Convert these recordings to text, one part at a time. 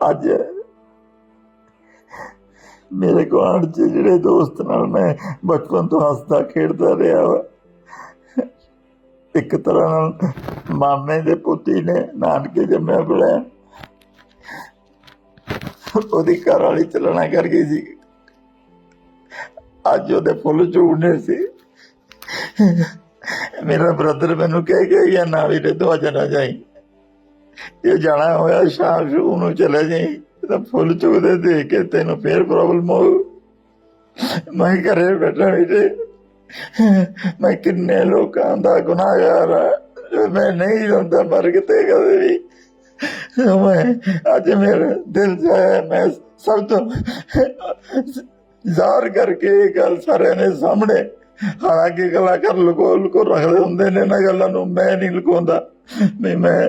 ਅੱਜ ਮੇਰੇ ਗੁਆਂਢ ਚ ਜਿਹੜੇ ਦੋਸਤ ਨਾਲ ਮੈਂ ਬਚਪਨ ਤੋਂ ਹੱਸਦਾ ਖੇਡਦਾ ਰਿਹਾ ਵਾ, ਇੱਕ ਤਰ੍ਹਾਂ ਨਾਲ ਮਾਮੇ ਦੇ ਪੁੱਤੀ ਨੇ ਨਾਨਕੇ ਜੰਮਿਆ ਬੁਲਾਇਆ ਉਹਦੀ ਘਰ ਵਾਲੀ ਚਲਣਾ ਕਰ ਗਈ ਸੀ। ਅੱਜ ਉਹਦੇ ਫੁੱਲ ਝੂੜਨੇ ਸੀ। ਮੇਰਾ ਬ੍ਰਦਰ ਮੈਨੂੰ ਕਹਿ ਕੇ ਗਿਆ ਨਾ ਵੀਰੇ ਤੂੰ ਅੱਜ ਨਾ ਜਾਈ। ਇਹ ਜਾਣਾ ਹੋਇਆ ਸ਼ਾਮ ਸ਼ੂ ਨੂੰ ਚਲੇ ਜਾਈ, ਤਾਂ ਫੁੱਲ ਚੁਗਦੇ ਦੇਖ ਕੇ ਤੈਨੂੰ ਫੇਰ ਪ੍ਰੋਬਲਮ ਹੋਊ। ਮੈਂ ਘਰੇ ਬੈਠਾ ਵੀਰੇ ਮੈਂ ਕਿੰਨੇ ਲੋਕਾਂ ਦਾ ਗੁਨਾਹਗਾਰ ਆ ਮੈਂ ਨਹੀਂ ਹੁੰਦਾ ਮਰ ਕਿਤੇ ਕਦੇ ਵੀ। ਮੈਂ, ਅੱਜ ਮੇਰੇ ਦਿਲ ਜਾਇਆ ਮੈਂ ਸਭ ਤੋਂ ਜ਼ਾਹਰ ਕਰਕੇ ਇਹ ਗੱਲ ਸਾਰਿਆਂ ਦੇ ਸਾਹਮਣੇ, ਹਾਲਾਂਕਿ ਕਲਾਕਾਰ ਲੁਕੋ ਲੁਕੋ ਰੱਖਦੇ ਹੁੰਦੇ ਨੇ ਨਾ ਗੱਲਾਂ ਨੂੰ, ਮੈਂ ਨਹੀਂ ਲੁਕਾਉਂਦਾ। ਵੀ ਮੈਂ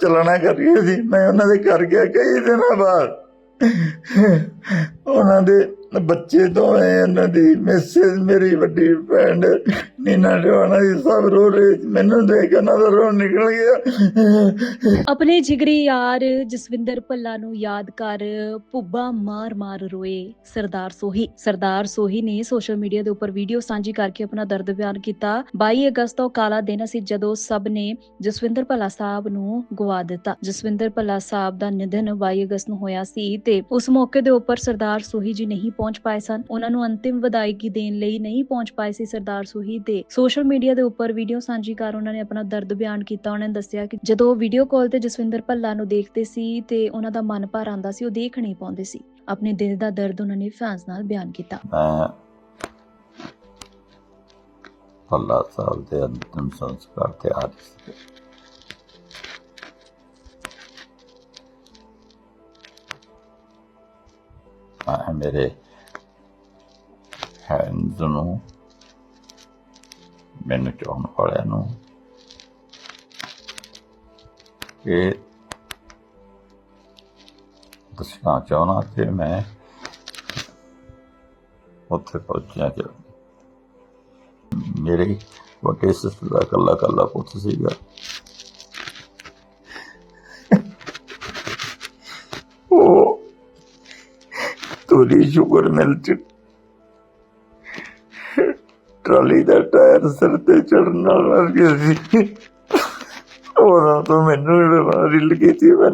ਚਲਣਾ ਕਰ ਗਏ ਸੀ ਮੈਂ ਉਹਨਾਂ ਦੇ ਘਰ ਗਿਆ ਕਈ ਦਿਨਾਂ ਬਾਅਦ। ਉਹਨਾਂ ਦੇ ਬੱਚੇ ਤੋਂ ਹੈ ਉਹਨਾਂ ਦੀ, ਮਿਸਿਸ ਮੇਰੀ ਵੱਡੀ ਭੈਣ, ਨੀਨਾ ਟਵਾਣਾ ਜੀ ਸਭ ਰੋ ਰਹੇ ਮੈਨੂੰ ਦੇਖ ਕੇ ਉਹਨਾਂ ਦਾ ਰੋ ਨਿਕਲ ਗਿਆ। ਆਪਣੇ ਜਿਗਰੀ ਯਾਰ ਜਸਵਿੰਦਰ ਭੱਲਾ ਨੂੰ ਯਾਦ ਕਰ ਪੁੱਬਾ ਮਾਰ-ਮਾਰ ਰੋਏ ਸਰਦਾਰ ਸੋਹੀ। ਸਰਦਾਰ ਸੋਹੀ ਨੇ ਸੋਸ਼ਲ ਮੀਡੀਆ ਦੇ ਉੱਪਰ ਵੀਡੀਓ ਸਾਂਝੀ ਕਰਕੇ ਆਪਣਾ ਦਰਦ ਬਿਆਨ ਕੀਤਾ। 22 ਅਗਸਤ ਤੋਂ ਕਾਲਾ ਦਿਨ ਸੀ ਜਦੋਂ ਸਭ ਨੇ ਜਸਵਿੰਦਰ ਭੱਲਾ ਸਾਹਿਬ ਨੂੰ ਗਵਾ ਦਿੱਤਾ। ਜਸਵਿੰਦਰ ਭੱਲਾ ਸਾਹਿਬ ਦਾ ਨਿਧਨ 22 ਅਗਸਤ ਨੂੰ ਹੋਇਆ ਸੀ ਤੇ ਉਸ ਮੌਕੇ ਦੇ ਉੱਪਰ ਸਰਦਾਰ ਸੋਹੀ ਜੀ ਨਹੀਂ ਪਹੁੰਚ ਪਾਏ ਸਨ। ਉਹਨਾਂ ਨੂੰ ਅੰਤਿਮ ਵਿਦਾਇਗੀ ਦੇਣ ਲਈ ਨਹੀਂ ਪਹੁੰਚ ਪਾਏ ਸੀ ਸਰਦਾਰ ਸੋਹੀ ਤੇ ਸੋਸ਼ਲ ਮੀਡੀਆ ਦੇ ਉੱਪਰ ਵੀਡੀਓ ਸਾਂਝੀ ਕਰ ਉਹਨਾਂ ਨੇ ਆਪਣਾ ਦਰਦ ਬਿਆਨ ਕੀਤਾ। ਉਹਨਾਂ ਨੇ ਦੱਸਿਆ ਕਿ ਜਦੋਂ ਵੀਡੀਓ ਕਾਲ ਤੇ ਜਸਵਿੰਦਰ ਭੱਲਾ ਨੂੰ ਦੇਖਦੇ ਸੀ ਤੇ ਉਹਨਾਂ ਦਾ ਮਨ ਭਰ ਆਂਦਾ ਸੀ, ਉਹ ਦੇਖ ਨਹੀਂ ਪਾਉਂਦੇ ਸੀ। ਆਪਣੇ ਦਿਲ ਦਾ ਦਰਦ ਉਹਨਾਂ ਨੇ ਫੈਨਸ ਨਾਲ ਬਿਆਨ ਕੀਤਾ। ਮੈਂ ਅੱਲਾਹ ਸਾਹਿਬ ਦੇ ਅੰਤਿਮ ਸੰਸਕਾਰ ਤੇ ਆ ਰਹੀ ਸੀ। ਮੈਂ ਮੇਰੇ ਹੈਂਡਸ ਨੂੰ। ਮੈਨੂੰ ਚਾਹਣ ਵਾਲਿਆਂ ਨੂੰ ਇਹ ਦੱਸਣਾ ਚਾਹਣਾ ਕਿ ਮੈਂ ਉੱਥੇ ਪਹੁੰਚਿਆ ਕਿ ਮੇਰੇ ਵੱਡੇ ਸਿਸਟਰ ਦਾ ਕੱਲਾ ਕੱਲਾ ਪੁੱਤ ਸੀਗਾ। ਉਹ ਤੋਰੀ ਸ਼ੂਗਰ ਮਿਲ ਚ ਟਰਾਲੀ ਦਾ ਟਾਇਰ ਸਿਰ ਤੇ ਚੜਨ ਨਾਲ ਮਰ ਗਿਆ ਸੀ। ਉਹਨਾਂ ਤੋਂ ਮੈਨੂੰ ਹੀ ਬਿਮਾਰੀ ਮੈਂ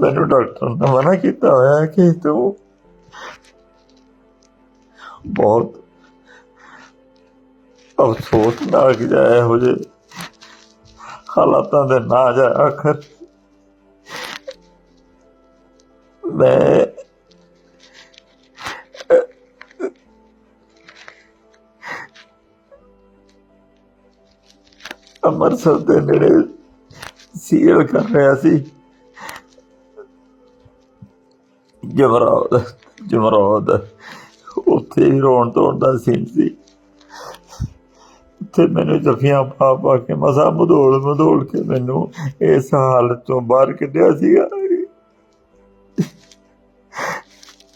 ਮੈਨੂੰ। ਡਾਕਟਰ ਨੇ ਮਨਾ ਕੀਤਾ ਹੋਇਆ ਕਿ ਤੂੰ ਬਹੁਤ ਅਫਸੋਸ ਨਾਲ ਕਿ ਜਾਇਆ ਹੋ ਜੇ ਹਾਲਾਤਾਂ ਦੇ ਨਾ ਜਾ ਆਖਰ ਮੈਂ ਅੰਮ੍ਰਿਤਸਰ ਦੇ ਨੇੜੇ ਸੀਲ ਕਰ ਰਿਹਾ ਸੀ। ਜਮਰਾਦ ਜਮਰਾਦ ਉੱਥੇ ਹੀ ਰੋਣ ਧੋਣ ਦਾ ਸੀਨ ਸੀ। ਉੱਥੇ ਮੈਨੂੰ ਜਫੀਆਂ ਪਾ ਪਾ ਕੇ ਮਸਾ ਮਧੋਲ ਮਧੋਲ ਕੇ ਮੈਨੂੰ ਇਸ ਹਾਲਤ ਤੋਂ ਬਾਹਰ ਕੱਢਿਆ ਸੀਗਾ।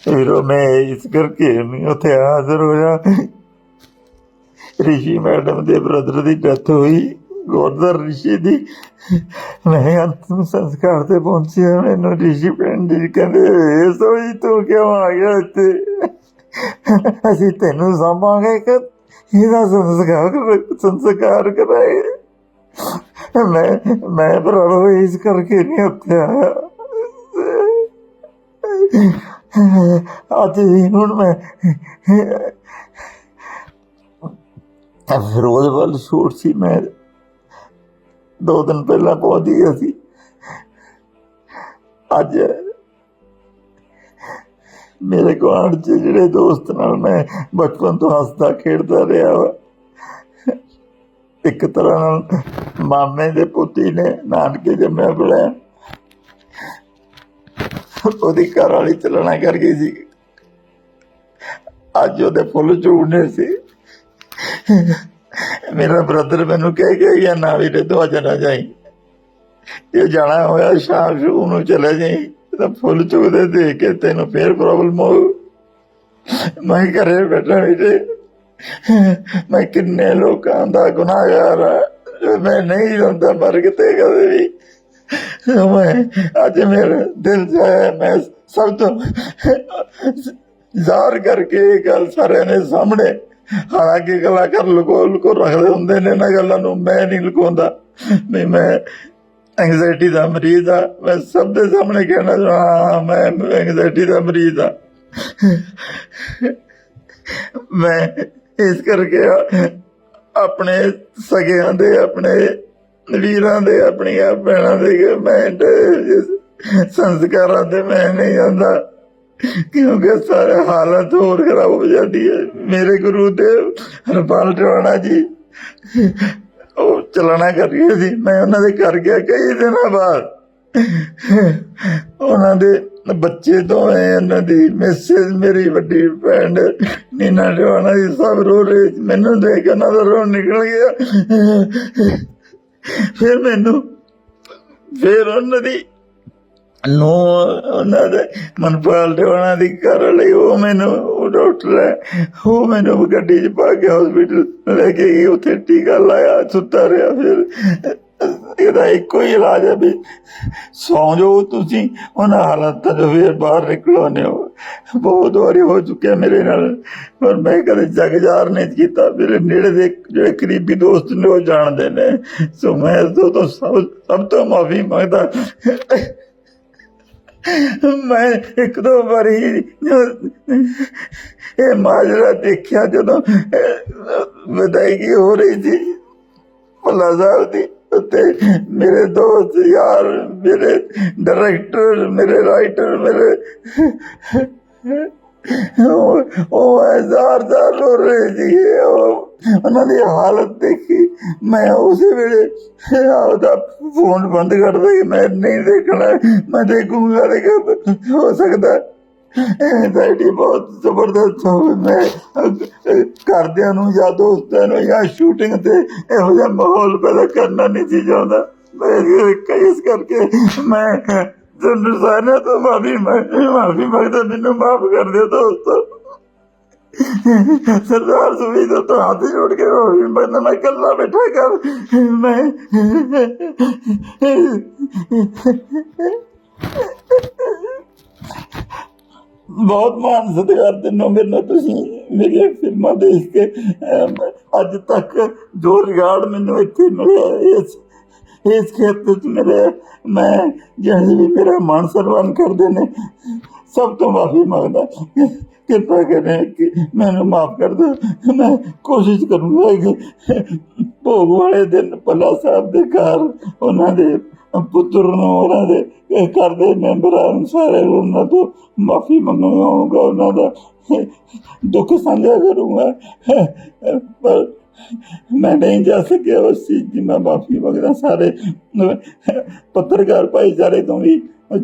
ਫਿਰ ਮੈਂ ਇਸ ਕਰਕੇ ਨਹੀਂ ਉੱਥੇ ਹਾਜ਼ਰ ਹੋਇਆ। ਰਿਸ਼ੀ ਮੈਡਮ ਦੇ ਬ੍ਰਦਰ ਦੀ ਡੈਥ ਹੋਈ। ਗੋਦਰ ਰਿਸ਼ੀ ਦੀ ਮੈਂ ਅੰਤਮ ਸੰਸਕਾਰ ਤੇ ਪਹੁੰਚਿਆ, ਮੈਨੂੰ ਰਿਸ਼ੀ ਪਿੰਡ ਜੀ ਕਹਿੰਦੇ ਸੋਈ, ਤੂੰ ਕਿਉਂ ਆ ਗਿਆ ਇੱਥੇ? ਅਸੀਂ ਤੈਨੂੰ ਸਾਂਭਾਂਗੇ ਕਿ ਇਹਦਾ ਸੰਸਕਾਰ ਸੰਸਕਾਰ ਕਰਾਏ। ਮੈਂ ਮੈਂ ਪ੍ਰਭੂ ਇਸ ਕਰਕੇ ਨਹੀਂ ਉੱਥੇ ਆਇਆ। ਅੱਜ ਹੁਣ ਮੈਂ ਫਿਰੋਜ਼ ਵੱਲ ਸ਼ੂਟ ਸੀ, ਮੈਂ ਦੋ ਦਿਨ ਪਹਿਲਾਂ ਪਹੁੰਚ ਗਿਆ ਸੀ ਅੱਜ ਮੇਰੇ ਗੁਆਂਢ ਚ ਜਿਹੜੇ ਦੋਸਤ ਨਾਲ ਮੈਂ ਬਚਪਨ ਤੋਂ ਹੱਸਦਾ ਖੇਡਦਾ ਰਿਹਾ ਵਾ। ਇੱਕ ਤਰ੍ਹਾਂ ਨਾਲ ਮਾਮੇ ਦੇ ਪੁੱਤੀ ਨੇ, ਨਾਨਕੇ ਜੰਮਿਆ ਬੁਲਾਇਆ ਉਹਦੀ ਘਰ ਵਾਲੀ ਚੱਲਣਾ ਕਰ ਗਈ ਸੀ। ਅੱਜ ਉਹਦੇ ਫੁੱਲ ਝੂੜਨੇ ਸੀ। ਮੇਰਾ ਬ੍ਰਦਰ ਮੈਨੂੰ ਕਹਿ ਕੇ ਗਿਆ ਨਾ ਵੀਰੇ ਤੂੰ ਅੱਜ ਨਾ ਜਾਈ। ਜੇ ਜਾਣਾ ਹੋਇਆ, ਸ਼ਾਮ ਨੂੰ ਨੂੰ ਚਲੇ ਜਾਈ, ਤਾਂ ਫੁੱਲ ਝੂੜਦੇ ਦੇਖ ਕੇ ਤੈਨੂੰ ਫੇਰ ਪ੍ਰੋਬਲਮ ਹੋ ਮੈਂ ਘਰੇ ਬੈਠਾ ਵੀਰੇ ਮੈਂ ਕਿੰਨੇ ਲੋਕਾਂ ਦਾ ਗੁਨਾਹਗਾਰ ਆ। ਮੈਂ ਨਹੀਂ ਹੁੰਦਾ ਮਰ ਕਿਤੇ ਕਦੇ ਵੀ। ਮੈਂ, ਅੱਜ ਮੇਰੇ ਦਿਲ ਜਾਇਆ, ਮੈਂ ਸਭ ਤੋਂ ਜ਼ਾਹਰ ਕਰਕੇ ਇਹ ਗੱਲ ਸਾਰਿਆਂ ਦੇ ਸਾਹਮਣੇ ਹਾਲਾਂਕਿ ਕਲਾਕਾਰ ਕਰ ਲੁਕੋ ਲੁਕੋ ਰੱਖਦੇ ਹੁੰਦੇ ਨੇ ਨਾ ਗੱਲਾਂ ਨੂੰ, ਮੈਂ ਨਹੀਂ ਲੁਕਾਉਂਦਾ। ਵੀ ਮੈਂ ਐਂਗਜ਼ਾਇਟੀ ਦਾ ਮਰੀਜ਼ ਆ। ਮੈਂ ਸਭ ਦੇ ਸਾਹਮਣੇ ਕਹਿਣਾ ਚਾਹੁੰਦਾ, ਹਾਂ, ਮੈਂ ਐਂਗਜ਼ਾਇਟੀ ਦਾ ਮਰੀਜ਼ ਆ। ਮੈਂ ਇਸ ਕਰਕੇ ਆਪਣੇ ਸਗਿਆਂ ਦੇ, ਆਪਣੇ ਵੀਰਾਂ ਦੇ, ਆਪਣੀਆਂ ਭੈਣਾਂ ਦੇ, ਮੈਂ ਸੰਸਕਾਰਾਂ ਤੇ ਮੈਂ ਨਹੀਂ ਜਾਂਦਾ। ਕਿਉਂਕਿ ਸਾਰੇ ਹਾਲਤ ਹੋਰ ਖਰਾਬ ਹੋ ਜਾਂਦੀ ਹੈ। ਮੇਰੇ ਗੁਰੂ ਦੇਵ, ਹਰਪਾਲ ਟਵਾਣਾ ਜੀ, ਉਹ ਚਲਾਣਾ ਕਰ ਗਏ ਸੀ। ਮੈਂ ਉਹਨਾਂ ਦੇ ਘਰ ਗਿਆ ਕਈ ਦਿਨਾਂ ਬਾਅਦ। ਉਹਨਾਂ ਦੇ ਬੱਚੇ ਤੋਂ ਹੈ ਉਹਨਾਂ ਦੀ ਮਿਸਿਸ ਮੇਰੀ ਵੱਡੀ ਭੈਣ, ਨੀਨਾ ਟਵਾਣਾ ਜੀ ਸਭ ਰੋ ਰਹੇ ਸੀ। ਮੈਨੂੰ ਦੇਖ ਕੇ ਉਹਨਾਂ ਦਾ ਰੋ ਨਿਕਲ ਗਿਆ। ਫਿਰ ਮੈਨੂੰ, ਫਿਰ ਉਹਨਾਂ ਦੀ ਨੂੰ ਉਹਨਾਂ ਦੇ ਮਨਪਾਲ ਦੇ ਉਹਨਾਂ ਦੀ ਘਰ ਲਈ ਉਹ ਮੈਨੂੰ ਉਹ ਡਾਕਟਰ ਹੈ। ਉਹ ਮੈਨੂੰ ਗੱਡੀ 'ਚ ਪਾ ਕੇ ਹਸਪੀਟਲ ਲੈ ਕੇ ਗਈ, ਉੱਥੇ ਟੀਕਾ ਲਾਇਆ, ਸੁੱਤਾ ਰਿਹਾ ਫਿਰ। ਇਹਦਾ ਇੱਕੋ ਹੀ ਇਲਾਜ ਹੈ ਵੀ ਸੌਂ ਜਾਓ ਤੁਸੀਂ, ਉਹਨਾਂ ਹਾਲਾਤਾਂ ਤੋਂ ਫਿਰ ਬਾਹਰ ਨਿਕਲੋ ਨੇ ਬਹੁਤ ਵਾਰੀ ਹੋ ਚੁੱਕਿਆ ਮੇਰੇ ਨਾਲ, ਪਰ ਮੈਂ ਕਦੇ ਜਗਜਾਰ ਨਹੀਂ ਕੀਤਾ। ਮੇਰੇ ਨੇੜੇ ਦੇ ਜਿਹੜੇ ਕਰੀਬੀ ਦੋਸਤ ਨੇ ਉਹ ਜਾਣਦੇ ਨੇ। ਸੋ ਮੈਂ ਇਸ ਤੋਂ ਸਭ ਸਭ ਤੋਂ ਮਾਫੀ ਮੰਗਦਾ। ਮੈਂ ਇੱਕ ਦੋ ਵਾਰੀ ਇਹ ਮਾਜਰਾ ਦੇਖਿਆ ਜਦੋਂ ਵਿਦਾਇਗੀ ਹੋ ਰਹੀ ਸੀ। ਭੱਲਾ ਸਾਹਿਬ ਦੀ ਉੱਤੇ ਮੇਰੇ ਦੋਸਤ ਯਾਰ, ਮੇਰੇ ਡਾਇਰੈਕਟਰ, ਮੇਰੇ ਰਾਈਟਰ, ਮੇਰੇ ਉਹ ਹਜ਼ਾਰ ਹਜ਼ਾਰ ਰੋ ਰਹੇ ਸੀ ਉਹ ਉਹਨਾਂ ਦੀ ਹਾਲਤ ਦੇਖੀ। ਮੈਂ ਉਸੇ ਵੇਲੇ ਆਪਦਾ ਫੋਨ ਬੰਦ ਕਰ ਦੇ ਮੈਂ ਨਹੀਂ ਦੇਖਣਾ। ਮੈਂ ਦੇਖੂੰਗਾ ਲੇਕਿਨ ਹੋ ਸਕਦਾ ਐਂਜ਼ਾਈਟੀ ਬਹੁਤ ਜ਼ਬਰਦਸਤ ਹੋਵੇ ਮੈਂ ਅਹ, ਘਰਦਿਆਂ ਨੂੰ ਜਾਂ ਦੋਸਤਾਂ ਨੂੰ ਜਾਂ ਸ਼ੂਟਿੰਗ ਤੇ ਇਹੋ ਜਿਹਾ ਮਾਹੌਲ ਪੈਦਾ ਕਰਨਾ ਨਹੀਂ ਸੀ ਚਾਹੁੰਦਾ। ਮੈਂ ਇਸ ਕਰਕੇ ਮੈਂ ਤੁਹਾਨੂੰ ਸਾਰਿਆਂ ਤੋਂ ਮਾਫੀ ਮਾਫੀ ਮੰਗਦਾ, ਮੈਨੂੰ ਮਾਫ ਕਰ ਦਿਓ ਦੋਸਤੋ। ਸਰਦਾਰ ਸੁਵੀ ਦਾ ਹੱਥ ਜੋੜ ਕੇ ਰੋਈ ਮੈਂ ਮੈਂ ਇਕੱਲਾ ਬੈਠਾ ਕਰ ਮੈਂ ਬਹੁਤ ਮਾਣ ਸਤਿਕਾਰ ਦਿਨੋਂ ਮੇਰੇ ਨਾਲ ਤੁਸੀਂ ਮੇਰੀਆਂ ਫਿਲਮਾਂ ਦੇਖ ਕੇ ਅੱਜ ਤੱਕ ਜੋ ਰਿਗਾਰਡ ਮੈਨੂੰ ਇੱਥੇ ਮਿਲਿਆ, ਇਸ ਇਸ ਖੇਤਰ ਚ ਮੇਰੇ, ਮੈਂ ਜਿਹੜੇ ਵੀ ਮੇਰਾ ਮਾਨ ਸਨਮਾਨ ਕਰਦੇ ਨੇ, ਸਭ ਤੋਂ ਮਾਫੀ ਮੰਗਦਾ। ਕਿਰਪਾ ਕਰੇ ਕਿ ਮੈਨੂੰ ਮਾਫ ਕਰ ਦਿਓ। ਮੈਂ ਕੋਸ਼ਿਸ਼ ਕਰੂੰਗਾ ਕਿ ਭੋਗ ਵਾਲੇ ਦਿਨ ਪੱਲਾ ਸਾਹਿਬ ਦੇ ਘਰ, ਉਹਨਾਂ ਦੇ ਪੁੱਤਰ ਨੂੰ, ਉਹਨਾਂ ਦੇ ਘਰ ਦੇ ਮੈਂਬਰਾਂ ਨੂੰ ਸਾਰੇ ਨੂੰ ਉਹਨਾਂ ਤੋਂ ਮਾਫੀ ਮੰਗਾਂਗਾ ਉਹਨਾਂ ਦਾ ਦੁੱਖ ਸਾਂਝਾ ਕਰੂੰਗਾ। ਪਰ ਮੈਂ ਨਹੀਂ ਜਾ ਸਕਿਆ ਉਸ ਚੀਜ਼ ਦੀ ਮੈਂ ਮਾਫੀ ਮੰਗਦਾ ਸਾਰੇ। ਪੱਤਰਕਾਰ ਭਾਈਚਾਰੇ ਤੋਂ ਵੀ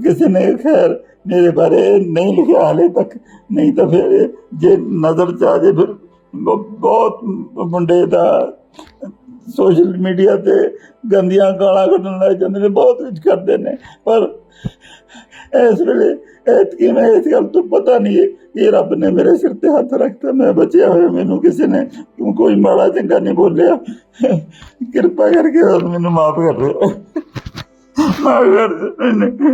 ਕਿਸੇ ਨੇ ਖੈਰ ਮੇਰੇ ਬਾਰੇ ਨਹੀਂ ਲਿਖਿਆ, ਹਾਲੇ ਤੱਕ ਨਹੀਂ ਤਾਂ ਫਿਰ ਜੇ ਨਜ਼ਰ ਚ ਆ ਜੇ ਫਿਰ ਬਹੁਤ ਮੁੰਡੇ ਦਾ ਸੋਸ਼ਲ ਮੀਡੀਆ ਤੇ ਗੰਦੀਆਂ ਗਾਲਾਂ ਕੱਢਣ ਲੱਗ ਜਾਂਦੇ ਨੇ, ਬਹੁਤ ਕੁਝ ਕਰਦੇ ਨੇ। ਪਰ ਇਸ ਵੇਲੇ ਐਤਕੀ ਮੈਂ ਇਸ ਗੱਲ ਤੋਂ ਪਤਾ ਨਹੀਂ ਹੈ ਕਿ ਰੱਬ ਨੇ ਮੇਰੇ ਸਿਰ ਤੇ ਹੱਥ ਰੱਖਤਾ, ਮੈਂ ਬਚਿਆ ਹੋਇਆ ਮੈਨੂੰ ਕਿਸੇ ਨੇ ਕਿਉਂ ਕੋਈ ਮਾੜਾ ਚੰਗਾ ਨਹੀਂ ਬੋਲਿਆ। ਕਿਰਪਾ ਕਰਕੇ ਮੈਨੂੰ ਮਾਫ ਕਰ ਦਿਓ। ਮਾਫ ਕਰ ਦਿਓ।